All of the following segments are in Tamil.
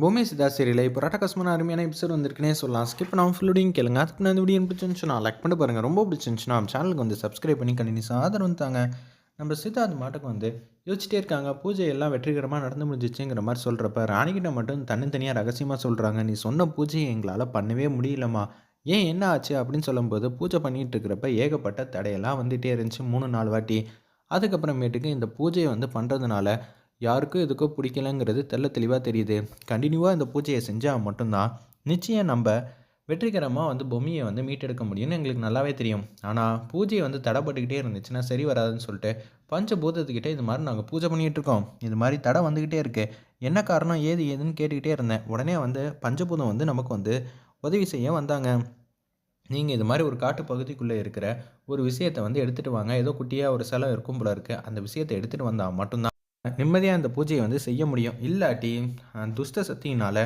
பூமி சிதா சீரியல் இப்போ ரட்டகசமான அருமையான எபிசோட் வந்திருக்குனே சொல்லலாம். ஸ்கிப் நான் ஃபுல்லோடையும் கேளுங்க. அதுக்கு நான் இந்த வீடியோ பிடிச்சிருந்துச்சுன்னா லைக் பண்ணி பாருங்கள் ரொம்ப பிடிச்சிருந்துச்சுன்னா சேனலுக்கு வந்து சப்ஸ்கிரைப் பண்ணி கண்டினியூஸாக ஆதரவு தாங்க. நம்ம சித்தார்த் மாட்டுக்கு வந்து யோசிச்சிட்டே இருக்காங்க. பூஜை எல்லாம் வெற்றிகரமாக நடந்து முடிஞ்சிச்சுங்கிற மாதிரி சொல்கிறப்ப ராணிகிட்ட மட்டும் தனித்தனியாக ரகசியமாக சொல்கிறாங்க நீ சொன்ன பூஜையை எங்களால் பண்ணவே முடியலம்மா. ஏன் என்ன ஆச்சு? அப்படின்னு சொல்லும்போது பூஜை பண்ணிகிட்டு இருக்கிறப்ப ஏகப்பட்ட தடையெல்லாம் வந்துகிட்டே இருந்துச்சு மூணு நாலு வாட்டி. அதுக்கப்புறமேட்டுக்கு இந்த பூஜையை வந்து பண்ணுறதுனால யாருக்கும் எதுக்கோ பிடிக்கலங்கிறது தெல்ல தெளிவாக தெரியுது. கண்டினியூவாக இந்த பூஜையை செஞ்சால் மட்டும்தான் நிச்சயம் நம்ம வெற்றிகரமாக வந்து பொம்மையை வந்து மீட்டெடுக்க முடியும்னு எங்களுக்கு நல்லாவே தெரியும். ஆனால் பூஜையை வந்து தடைப்பட்டுக்கிட்டே இருந்துச்சுன்னா சரி வராதுன்னு சொல்லிட்டு பஞ்சபூதத்துக்கிட்டே இது மாதிரி நாங்கள் பூஜை பண்ணிகிட்டு இருக்கோம். இது மாதிரி தடை வந்துக்கிட்டே இருக்குது என்ன காரணம் ஏது ஏதுன்னு கேட்டுக்கிட்டே இருந்தேன். உடனே வந்து பஞ்சபூதம் வந்து நமக்கு வந்து உதவி செய்ய வந்தாங்க. நீங்கள் இது மாதிரி ஒரு காட்டு பகுதிக்குள்ளே இருக்கிற ஒரு விஷயத்தை வந்து எடுத்துகிட்டு வாங்க. ஏதோ குட்டியாக ஒரு சிலை இருக்கும் போல இருக்குது அந்த விஷயத்தை எடுத்துகிட்டு வந்தால் மட்டும்தான் நிம்மதியாக இந்த பூஜையை வந்து செய்ய முடியும். இல்லாட்டி துஷ்ட சக்தியினால்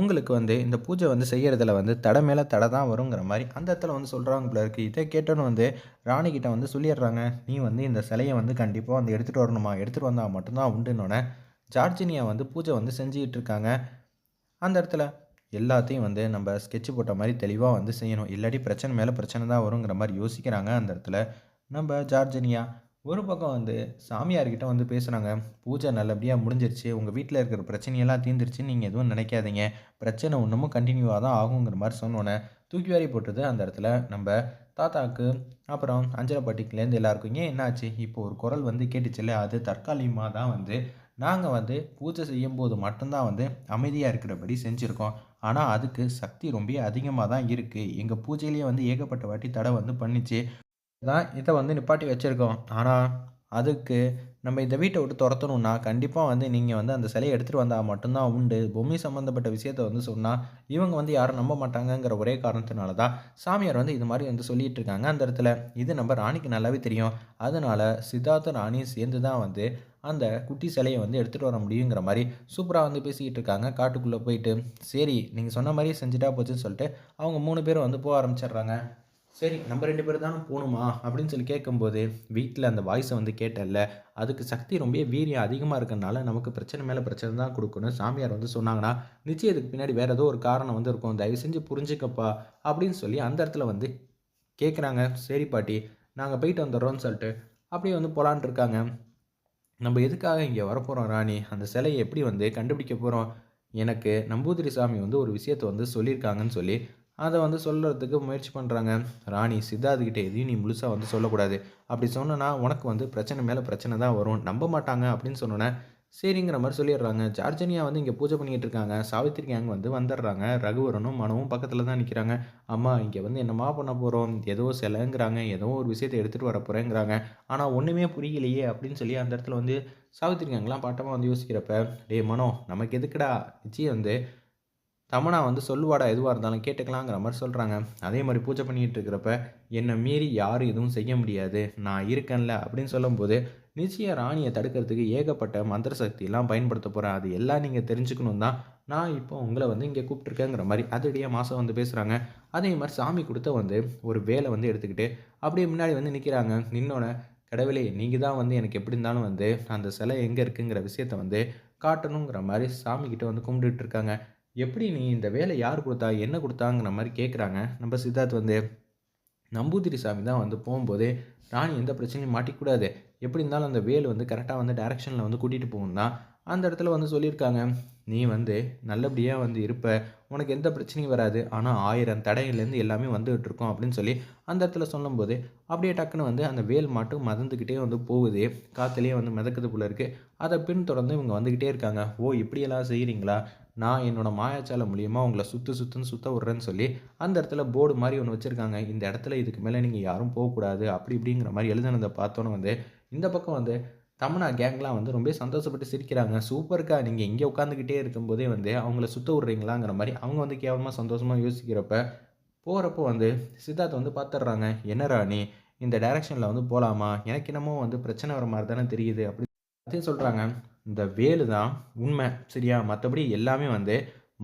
உங்களுக்கு வந்து இந்த பூஜை வந்து செய்கிறதுல வந்து தடை மேலே தடை தான் வருங்கிற மாதிரி அந்த இடத்துல வந்து சொல்கிறாங்க போல இருக்குது இதை கேட்டோன்னு வந்து ராணிக்கிட்ட வந்து சொல்லிடுறாங்க. நீ வந்து இந்த சிலையை வந்து கண்டிப்பாக வந்து எடுத்துகிட்டு வரணுமா? எடுத்துகிட்டு வந்தால் மட்டும்தான் உண்டுன்னொன்னே ஜார்ஜினியா வந்து பூஜை வந்து செஞ்சுக்கிட்டு இருக்காங்க. அந்த இடத்துல எல்லாத்தையும் வந்து நம்ம ஸ்கெட்ச் போட்ட மாதிரி தெளிவாக வந்து செய்யணும். இல்லாட்டி பிரச்சனை மேலே பிரச்சனை தான் வருங்கிற மாதிரி யோசிக்கிறாங்க அந்த இடத்துல. நம்ம ஜார்ஜினியா ஒரு பக்கம் வந்து சாமியார்கிட்ட வந்து பேசுகிறாங்க பூஜை நல்லபடியாக முடிஞ்சிருச்சு உங்கள் வீட்டில் இருக்கிற பிரச்சனையெல்லாம் தீர்ந்துருச்சு நீங்கள் எதுவும் நினைக்காதீங்க. பிரச்சனை ஒன்றுமும் கண்டினியூவாக தான் ஆகுங்கிற மாதிரி சொன்னோன்னே தூக்கி வாரி போட்டது அந்த இடத்துல நம்ம தாத்தாக்கு அப்புறம் அஞ்சலப்பட்டிக்குலேருந்து எல்லாருக்கும் ஏன் என்னாச்சு? இப்போ ஒரு குரல் வந்து கேட்டுச்சுல்ல அது தற்காலிகமாக தான் வந்து நாங்கள் வந்து பூஜை செய்யும்போது மட்டும்தான் வந்து அமைதியாக இருக்கிறபடி செஞ்சுருக்கோம். ஆனால் அதுக்கு சக்தி ரொம்ப அதிகமாக தான் இருக்குது எங்கள் பூஜையிலேயே வந்து ஏகப்பட்ட வாட்டி தடை வந்து பண்ணிச்சு. தான் இதை வந்து நிப்பாட்டி வச்சுருக்கோம். ஆனால் அதுக்கு நம்ம இந்த வீட்டை விட்டு துரத்தணும்னா கண்டிப்பாக வந்து நீங்கள் வந்து அந்த சிலையை எடுத்துகிட்டு வந்தால் மட்டும்தான் உண்டு. பொம்மை சம்மந்தப்பட்ட விஷயத்த வந்து சொன்னால் இவங்க வந்து யாரும் நம்ப மாட்டாங்கங்கிற ஒரே காரணத்தினால தான் சாமியார் வந்து இது மாதிரி வந்து சொல்லிகிட்டு இருக்காங்க. அந்த இடத்துல இது நம்ம ராணிக்கு நல்லாவே தெரியும். அதனால் சித்தார்த்த ராணியும் சேர்ந்து தான் வந்து அந்த குட்டி சிலையை வந்து எடுத்துகிட்டு வர முடியுங்கிற மாதிரி சூப்பராக வந்து பேசிக்கிட்டு இருக்காங்க. காட்டுக்குள்ளே போயிட்டு சரி நீங்கள் சொன்ன மாதிரி செஞ்சுட்டா போச்சுன்னு சொல்லிட்டு அவங்க மூணு பேரும் வந்து போக ஆரம்பிச்சிடுறாங்க. சரி நம்ம ரெண்டு பேர் தானே போகணுமா? அப்படின்னு சொல்லி கேட்கும்போது வீட்டில் அந்த வாய்ஸை வந்து கேட்டல அதுக்கு சக்தி ரொம்ப வீரியம் அதிகமாக இருக்கிறனால நமக்கு பிரச்சனை மேலே பிரச்சனை தான் கொடுக்கணும் சாமியார் வந்து சொன்னாங்கன்னா நிச்சயம் இதுக்கு பின்னாடி வேறு ஏதோ ஒரு காரணம் வந்து இருக்கும். தயவு செஞ்சு புரிஞ்சுக்கப்பா அப்படின்னு சொல்லி அந்த இடத்துல வந்து கேட்குறாங்க சரி பாட்டி நாங்கள் போயிட்டு வந்துடுறோம்னு சொல்லிட்டு அப்படியே வந்து போலான் இருக்காங்க. நம்ம எதுக்காக இங்கே வரப்போகிறோம் ராணி? அந்த சிலையை எப்படி வந்து கண்டுபிடிக்க போகிறோம் எனக்கு நம்பூதிரி சாமி வந்து ஒரு விஷயத்தை வந்து சொல்லியிருக்காங்கன்னு சொல்லி அதை வந்து சொல்கிறதுக்கு முயற்சி பண்ணுறாங்க ராணி சித்தார்த்துக்கிட்ட எதையும் நீ முழுசாக வந்து சொல்லக்கூடாது. அப்படி சொன்னனா உனக்கு வந்து பிரச்சனை மேலே பிரச்சனை தான் வரும். நம்ப மாட்டாங்க அப்படின்னு சொன்னோன்னே சரிங்கிற மாதிரி சொல்லிடுறாங்க. ஜார்ஜனியா வந்து இங்கே பூஜை பண்ணிகிட்டு இருக்காங்க. சாவித்திரி கேங் வந்து வந்துடுறாங்க. ரகுவரனும் மனவும் பக்கத்தில் தான் நிற்கிறாங்க அம்மா இங்கே வந்து என்னம்மா பண்ண போகிறோம் ஏதோ சிலைங்கிறாங்க. ஏதோ ஒரு விஷயத்தை எடுத்துகிட்டு வர போகிறேங்கிறாங்க ஆனால் ஒன்றுமே புரியலையே அப்படின்னு சொல்லி அந்த இடத்துல வந்து சாவித்திரி கேங்லாம் பாட்டமாக வந்து யோசிக்கிறப்ப டே மனோ நமக்கு எதுக்குடா? நிச்சயம் வந்து தமனா வந்து சொல்லுவாடா எதுவாக இருந்தாலும் கேட்டுக்கலாங்கிற மாதிரி சொல்கிறாங்க அதே மாதிரி பூஜை பண்ணிகிட்டு இருக்கிறப்ப என்னை மீறி யாரும் எதுவும் செய்ய முடியாது. நான் இருக்கேன்ல அப்படின்னு சொல்லும்போது நிச்சயம் ராணியை தடுக்கிறதுக்கு ஏகப்பட்ட மந்திர சக்தியெல்லாம் பயன்படுத்த போகிறேன் அது எல்லாம் நீங்கள் தெரிஞ்சுக்கணும் தான். நான் இப்போ உங்களை வந்து இங்கே கூப்பிட்ருக்கேங்கிற மாதிரி அதடியே மாதம் வந்து பேசுகிறாங்க அதே மாதிரி சாமி கொடுத்த வந்து ஒரு வேலை வந்து எடுத்துக்கிட்டு அப்படியே முன்னாடி வந்து நிற்கிறாங்க நின்னோட கடவுளே நீங்கள் தான் வந்து எனக்கு எப்படி இருந்தாலும் வந்து அந்த சிலை எங்கே இருக்குங்கிற விஷயத்த வந்து காட்டணுங்கிற மாதிரி சாமிக்கிட்ட வந்து கும்பிட்டுட்டு இருக்காங்க. எப்படி நீ இந்த வேலை யார் கொடுத்தா என்ன கொடுத்தாங்கிற மாதிரி கேட்குறாங்க நம்ம சித்தார்த் வந்து நம்பூதிரி சாமி தான் வந்து போகும்போதே ராணி எந்த பிரச்சனையும் மாட்டிக்கூடாது. எப்படி இருந்தாலும் அந்த வேல் வந்து கரெக்டாக வந்து டேரெக்ஷனில் வந்து கூட்டிகிட்டு போகும் தான். அந்த இடத்துல வந்து சொல்லியிருக்காங்க நீ வந்து நல்லபடியாக வந்து இருப்ப. உனக்கு எந்த பிரச்சனையும் வராது. ஆனால் ஆயிரம் தடையிலேருந்து எல்லாமே வந்துகிட்டு இருக்கோம். அப்படின்னு சொல்லி அந்த இடத்துல சொல்லும்போது அப்படியே டக்குன்னு வந்து அந்த வேல் மாட்டும் மதந்துக்கிட்டே வந்து போகுது. காற்றுலேயே வந்து மிதக்குது போல இருக்குது அதை பின்தொடர்ந்து இவங்க வந்துக்கிட்டே இருக்காங்க. ஓ இப்படியெல்லாம் செய்கிறீங்களா நான் என்னோடய மாயாச்சாலை மூலியமாக உங்களை சுற்று சுற்றுன்னு சுற்ற விட்றேன்னு சொல்லி அந்த இடத்துல போர்டு மாதிரி ஒன்று வச்சுருக்காங்க. இந்த இடத்துல இதுக்கு மேலே நீங்கள் யாரும் போகக்கூடாது அப்படி இப்படிங்கிற மாதிரி எழுதுனதை பார்த்தோன்னே வந்து இந்த பக்கம் வந்து தமிழா கேங்லாம் வந்து ரொம்ப சந்தோஷப்பட்டு சிரிக்கிறாங்க. சூப்பருக்கா நீங்கள் இங்கே உட்காந்துக்கிட்டே இருக்கும்போதே வந்து அவங்கள சுற்ற விட்றீங்களாங்கிற மாதிரி அவங்க வந்து கேவலமாக சந்தோஷமாக யோசிக்கிறப்ப போகிறப்போ வந்து சித்தார்த்தை வந்து பார்த்துட்றாங்க என்னரா நீ? இந்த டைரக்ஷனில் வந்து போகலாமா எனக்கு என்னமோ வந்து பிரச்சனை வர மாதிரி தானே தெரியுது. அப்படி அதையும் சொல்கிறாங்க இந்த வேலு தான் உண்மை சரியா? மற்றபடி எல்லாமே வந்து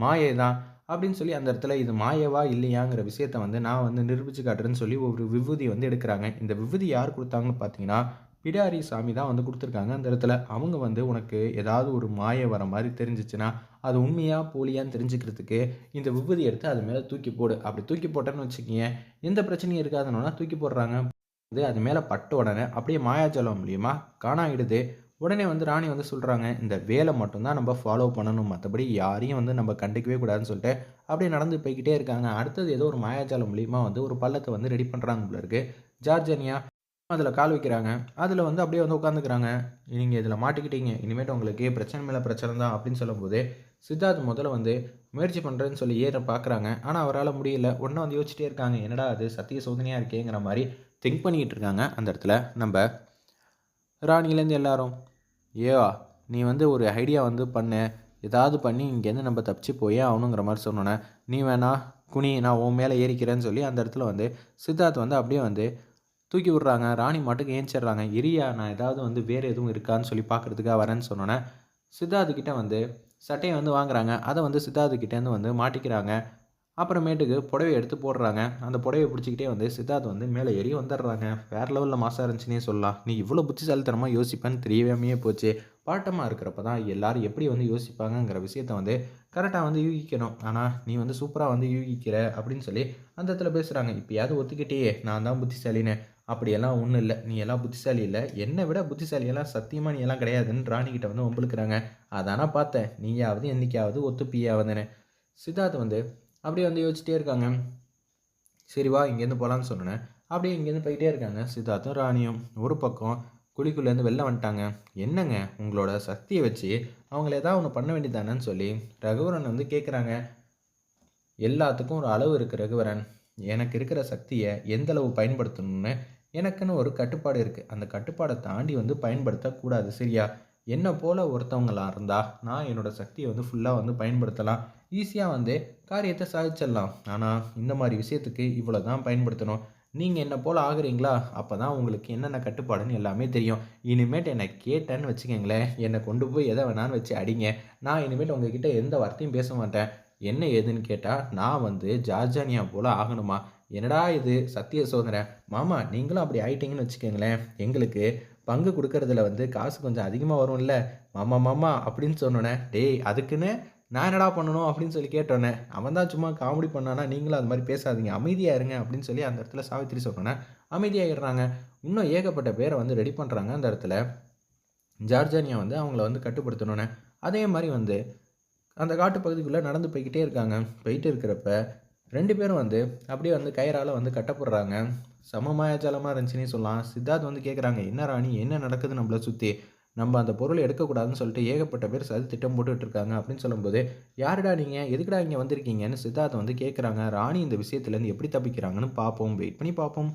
மாயை தான் அப்படின்னு சொல்லி அந்த இடத்துல இது மாயவா இல்லையாங்கிற விஷயத்த வந்து நான் வந்து நிரூபித்து காட்டுறேன்னு சொல்லி ஒரு விபூதி வந்து எடுக்கிறாங்க. இந்த விபூதி யார் கொடுத்தாங்கன்னு பார்த்தீங்கன்னா பிடாரி சாமி தான் வந்து கொடுத்துருக்காங்க அந்த இடத்துல. அவங்க வந்து உனக்கு ஏதாவது ஒரு மாய வர மாதிரி தெரிஞ்சிச்சுன்னா அது உண்மையாக போலியான்னு தெரிஞ்சுக்கிறதுக்கு இந்த விபூதி எடுத்து அது மேலே தூக்கி போடு. அப்படி தூக்கி போட்டேன்னு வச்சுக்கிங்க எந்த பிரச்சனையும் இருக்காதுன்னா தூக்கி போடுறாங்க. வந்து அது மேலே பட்ட உடனே அப்படியே மாயாஜலம் மூலியமாக காணாயிடுது. உடனே வந்து ராணி வந்து சொல்கிறாங்க இந்த வேலை மட்டும்தான் நம்ம ஃபாலோ பண்ணணும். மற்றபடி யாரையும் வந்து நம்ம கண்டுக்கவே கூடாதுன்னு சொல்லிட்டு அப்படியே நடந்து போய்கிட்டே இருக்காங்க. அடுத்தது ஏதோ ஒரு மாயாஜாலம் மூலியமாக வந்து ஒரு பள்ளத்தை வந்து ரெடி பண்ணுறாங்க போல இருக்கு. ஜார்ஜனியா அதில் கால் வைக்கிறாங்க. அதில் வந்து அப்படியே வந்து உட்காந்துக்கிறாங்க நீங்கள் இதில் மாட்டிக்கிட்டீங்க. இனிமேட்டு உங்களுக்கு பிரச்சனை மேலே பிரச்சனை தான் அப்படின்னு சொல்லும்போது சித்தார்த் முதல்ல வந்து முயற்சி பண்ணுறேன்னு சொல்லி ஏற பார்க்குறாங்க ஆனால் அவரால் முடியல. உடனே வந்து யோசிச்சிட்டே இருக்காங்க. என்னடா அது சத்திய சோதனையாக இருக்கேங்கிற மாதிரி திங்க் பண்ணிக்கிட்டு இருக்காங்க அந்த இடத்துல. நம்ம ராணிலேருந்து எல்லாரும் ஏவா நீ வந்து ஒரு ஐடியா வந்து பண்ணு. ஏதாவது பண்ணி இங்கேருந்து நம்ம தப்பிச்சு போயே ஆகணுங்கிற மாதிரி சொன்னோன்னே நீ வேணா குனி நான் உன் மேலே ஏறிக்கிறேன்னு சொல்லி அந்த இடத்துல வந்து சித்தார்த் வந்து அப்படியே வந்து தூக்கி விட்றாங்க. ராணி மட்டுக்கு ஏஞ்சிடுறாங்க. இரியா நான் ஏதாவது வந்து வேறு எதுவும் இருக்கான்னு சொல்லி பார்க்குறதுக்காக வரேன்னு சொன்னோன்னே சித்தார்த்துக்கிட்ட வந்து சட்டையை வந்து வாங்குறாங்க. அதை வந்து சித்தார்த்துக்கிட்டேருந்து வந்து மாட்டிக்கிறாங்க. அப்புறமேட்டுக்கு புடவை எடுத்து போடுறாங்க. அந்த புடவையை பிடிச்சிக்கிட்டே வந்து சித்தார்த் வந்து மேலே ஏறி வந்துடுறாங்க. வேறு லெவலில் மாசாக இருந்துச்சுன்னே சொல்லலாம். நீ இவ்வளோ புத்திசாலித்தனமாக யோசிப்பேன்னு தெரியவே போச்சு. பாட்டமாக இருக்கிறப்ப தான் எல்லோரும் எப்படி வந்து யோசிப்பாங்கங்கிற விஷயத்த வந்து கரெக்டாக வந்து யூகிக்கணும். ஆனால் நீ வந்து சூப்பராக வந்து யூகிக்கிற அப்படின்னு சொல்லி அந்த இடத்துல பேசுகிறாங்க இப்போயாவது ஒத்துக்கிட்டே நான் தான் புத்திசாலின்னு. அப்படியெல்லாம் ஒன்றும் இல்லை. நீ எல்லாம் புத்திசாலி இல்லை. என்னை விட புத்திசாலியெல்லாம் சத்தியமாக நீ எல்லாம் கிடையாதுன்னு ராணிக்கிட்ட வந்து ஒம்பளுக்குறாங்க அதானா பார்த்தேன். நீயாவது என்னைக்காவது ஒத்துப்பியாவதுன்னு. சித்தார்த் வந்து அப்படியே வந்து யோசிச்சிட்டே இருக்காங்க. சரி வா இங்கேருந்து போகலான்னு சொன்னேன் அப்படியே இங்கேருந்து போயிட்டே இருக்காங்க. சித்தார்த்தும் ராணியும் ஒரு பக்கம் குழிக்குள்ளேருந்து வெளில வந்துட்டாங்க. என்னங்க உங்களோட சக்தியை வச்சு அவங்கள ஏதாவது ஒன்று பண்ண வேண்டியதானேன்னு சொல்லி ரகுவரன் வந்து கேட்குறாங்க எல்லாத்துக்கும் ஒரு அளவு இருக்குது ரகுவரன். எனக்கு இருக்கிற சக்தியை எந்த அளவு பயன்படுத்தணும்னு எனக்குன்னு ஒரு கட்டுப்பாடு இருக்குது அந்த கட்டுப்பாடை தாண்டி வந்து பயன்படுத்தக்கூடாது சரியா? என்னை போல் ஒருத்தவங்களாக இருந்தால் நான் என்னோடய சக்தியை வந்து ஃபுல்லாக வந்து பயன்படுத்தலாம். ஈஸியாக வந்து காரியத்தை சாதிச்சிடலாம். ஆனால் இந்த மாதிரி விஷயத்துக்கு இவ்வளோ தான் பயன்படுத்தணும். நீங்கள் என்ன போல் ஆகுறீங்களா? அப்போ தான் உங்களுக்கு என்னென்ன கட்டுப்பாடுன்னு எல்லாமே தெரியும். இனிமேட்டு என்னை கேட்டேன்னு வச்சுக்கோங்களேன். என்னை கொண்டு போய் எதை வேணான்னு வச்சு அடிங்க. நான் இனிமேட்டு உங்ககிட்ட எந்த வார்த்தையும் பேச மாட்டேன். என்ன ஏதுன்னு கேட்டால் நான் வந்து ஜார்ஜானியா போல் ஆகணுமா? என்னடா இது சத்திய சோதனை? மாமா நீங்களும் அப்படி ஆயிட்டீங்கன்னு வச்சுக்கோங்களேன். எங்களுக்கு பங்கு கொடுக்கறதுல வந்து காசு கொஞ்சம் அதிகமாக வரும்ல. மாமா மாமா அப்படின்னு சொன்னோன்னே டேய் அதுக்குன்னு நான் என்னடா பண்ணணும் அப்படின்னு சொல்லி கேட்டோன்னே அவன் தான் சும்மா காமெடி பண்ணானா நீங்களும் அது மாதிரி பேசாதீங்க அமைதியாக இருங்க அப்படின்னு சொல்லி அந்த இடத்துல சாவித்திரி சொன்னோன்னே அமைதியாகிடுறாங்க இன்னும் ஏகப்பட்ட பேரை வந்து ரெடி பண்ணுறாங்க அந்த இடத்துல. ஜார்ஜானியா வந்து அவங்கள வந்து கட்டுப்படுத்தணுன்னே அதே மாதிரி வந்து அந்த காட்டு பகுதிக்குள்ளே நடந்து போய்கிட்டே இருக்காங்க. போயிட்டு இருக்கிறப்ப ரெண்டு பேரும் வந்து அப்படியே வந்து கயிறால் வந்து கட்டப்படுறாங்க. சமமாயஜாலமாக இருந்துச்சுன்னே சொல்லலாம். சித்தார்த் வந்து கேட்குறாங்க என்ன ராணி என்ன நடக்குது நம்மளை சுற்றி நம்ம அந்த பொருளை எடுக்கக்கூடாதுன்னு சொல்லிட்டு ஏகப்பட்ட பேர் சதி திட்டம் போட்டுட்டு இருக்காங்க அப்படின்னு சொல்லும்போது யாருடா நீங்கள் எதுக்குடா இங்கே வந்திருக்கீங்கன்னு சித்தார்த்தை வந்து கேட்குறாங்க ராணி இந்த விஷயத்துலேருந்து எப்படி தப்பிக்கிறாங்கன்னு பார்ப்போம் வெயிட் பண்ணி பார்ப்போம்